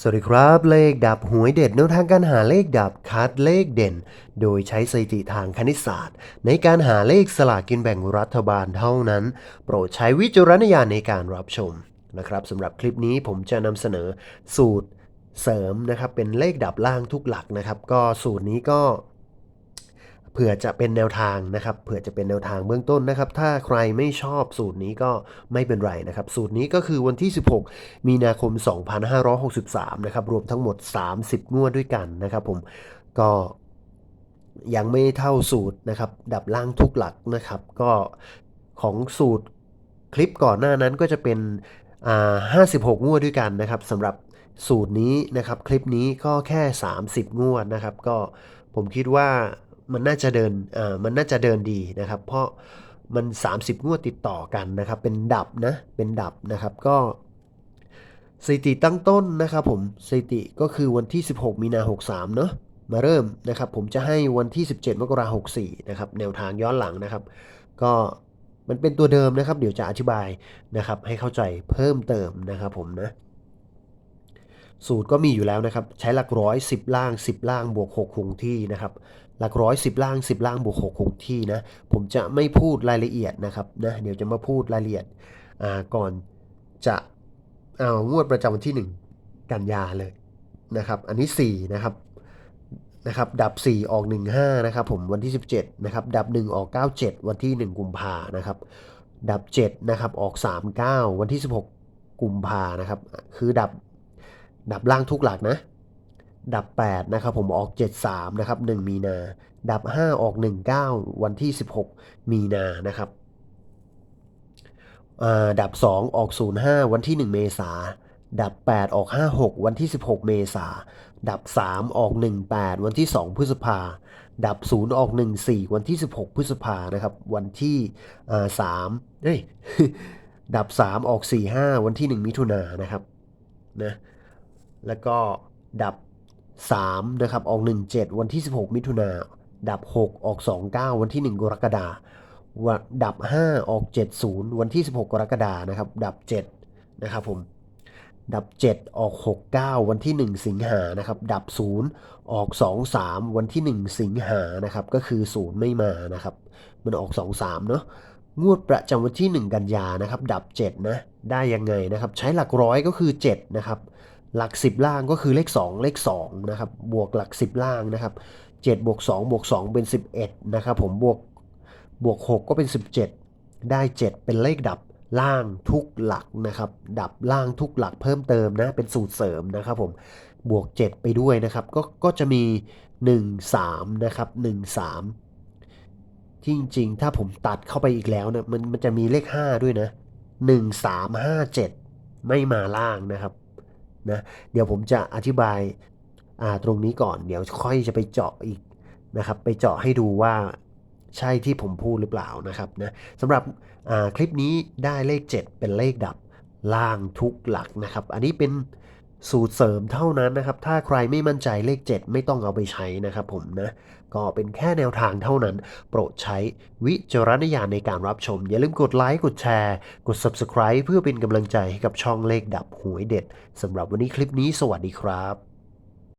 สวัสดีครับเลขดับหวยเด็ดแนวทางการหาเลขดับคัดเลขเด่น โดยใช้สถิติทางคณิตศาสตร์ ในการหาเลขสลากกินแบ่งรัฐบาลเท่านั้น โปรดใช้วิจารณญาณในการรับชมนะครับสำหรับคลิปนี้ผมจะนำเสนอสูตรเสริมนะครับเป็นเลขดับล่างทุกหลักนะครับ ก็สูตรนี้ก็ เผื่อจะเป็นแนวทางนะครับ เผื่อจะเป็นแนวทางเบื้องต้นนะครับ ถ้าใครไม่ชอบสูตรนี้ก็ไม่เป็นไรนะครับ สูตรนี้ก็คือวันที่ 16 มีนาคม 2563 นะครับ รวมทั้งหมด 30 งวดด้วยกันนะครับผมก็ยังไม่เท่าสูตรนะครับ ดับล่างทุกหลักนะครับ ก็ของสูตรคลิปก่อนหน้านั้นก็จะเป็นอ่า56งวดด้วยกันนะครับสำหรับสูตรนี้นะครับ คลิปนี้ก็แค่ 30 งวดนะครับ ก็ผมคิดว่า มันน่าจะเดินอ่ามันน่าจะเดินดีนะครับ เพราะมัน 30 งวดติดต่อกันนะครับ เป็นดับนะเป็นดับนะครับก็สถิติตั้งต้นนะครับผมสถิติก็คือวันที่ 16 มีนา 63 เนอะมาเริ่มนะครับ ผมจะให้วันที่ 17 มกราคม 64 นะครับ แนวทางย้อนหลังนะครับ ก็มันเป็นตัวเดิมนะครับ เดี๋ยวจะอธิบายนะครับ ให้เข้าใจเพิ่มเติมนะครับผมนะ สูตรก็มีอยู่แล้วนะครับ ใช้หลักร้อยสิบล่าง 10 ล่างบวก6คงที่นะครับ หลักร้อยสิบล่าง 10 ล่างบวก6คงที่นะ ผมจะไม่พูดรายละเอียดนะครับนะ เดี๋ยวจะมาพูดรายละเอียดอ่าก่อนจะเอางวดประจำวันที่ 1 กันยาเลยนะครับ อันนี้4นะครับนะครับ ดับ 4 ออก 15 นะครับ ผมวันที่ 17 นะครับ ดับ 1 ออก 97 วันที่ 1 กุมภานะครับ ดับ 7 นะครับ ออก 39 วันที่ 16 กุมภานะครับ คือดับ ดับล่างทุกหลักนะ ดับ 8 นะครับผมออก 73 นะครับ 1 มีนา ดับ 5 ออก 19 วันที่ 16 มีนานะครับอ่าดับ 2 ออก 05 วันที่ 1 เมษา ดับ 8 ออก 56 วันที่ 16 เมษา ดับ 3 ออก 18 วันที่ 2 พฤษภา ดับ 0 ออก 14 วันที่ 16 พฤษภานะครับ วันที่อ่า3เอ้ย ดับ 3 ออก 45 วันที่ 1 มิถุนายนนะครับ นะ แล้วก็ดับ 3 นะครับ ออก 17 วันที่ 16 มิถุนา ดับ 6 ออก 29 วันที่ 1 กรกฎาวันดับ 5 ออก 70 วันที่ 16 กรกฎานะครับ ดับ 7 นะครับผม ดับ 7 ออก 69 วันที่ 1 สิงหานะครับ ดับ 0 ออก 23 วันที่ 1 สิงหานะครับ ก็คือ 0 ไม่มานะครับ มันออก 23 เนาะงวดประจำวันที่ 1 กันยานะครับ ดับ 7 นะ ได้ยังไงนะครับ ใช้หลักร้อยก็คือ 7 นะครับ หลัก 10 ล่างก็คือเลข 2 เลข2นะครับบวกหลัก 10 ล่างนะครับ7บวก2บวก2เป็น 11นะครับผมบวกบวก 6 ก็เป็น 17 ได้ 7 เป็นเลขดับล่างทุกหลักนะครับ ดับล่างทุกหลักเพิ่มเติมนะ เป็นสูตรเสริมนะครับผม บวก 7 ไปด้วยนะครับ ก็ก็จะมี 1 3 นะครับ 1 3 ที่จริงๆ ถ้าผมตัดเข้าไปอีกแล้วเนี่ยมันมันจะมีเลข 5 ด้วยนะ 1 3 5 7 ไม่มาล่างนะครับ นะเดี๋ยวผมจะอธิบายาตรงนี้ก่อน เดี๋ยวค่อยจะไปเจาะอีกนะครับ ไปเจาะให้ดูว่าใช่ที่ผมพูดหรือเปล่านะครับนะสำหรับคลิปนี้ได้เลข 7 เป็นเลขดับล่างทุกหลักนะครับ อันนี้เป็น สูตรเสริมเท่านั้นนะครับ ถ้าใครไม่มั่นใจเลข 7 ไม่ต้องเอาไปใช้นะครับผมนะ ก็เป็นแค่แนวทางเท่านั้น โปรดใช้วิจารณญาณในการรับชม อย่าลืมกดไลค์ กดแชร์ กด Subscribe เพื่อเป็นกำลังใจให้กับช่องเลขดับหวยเด็ดสำหรับวันนี้คลิปนี้สวัสดีครับ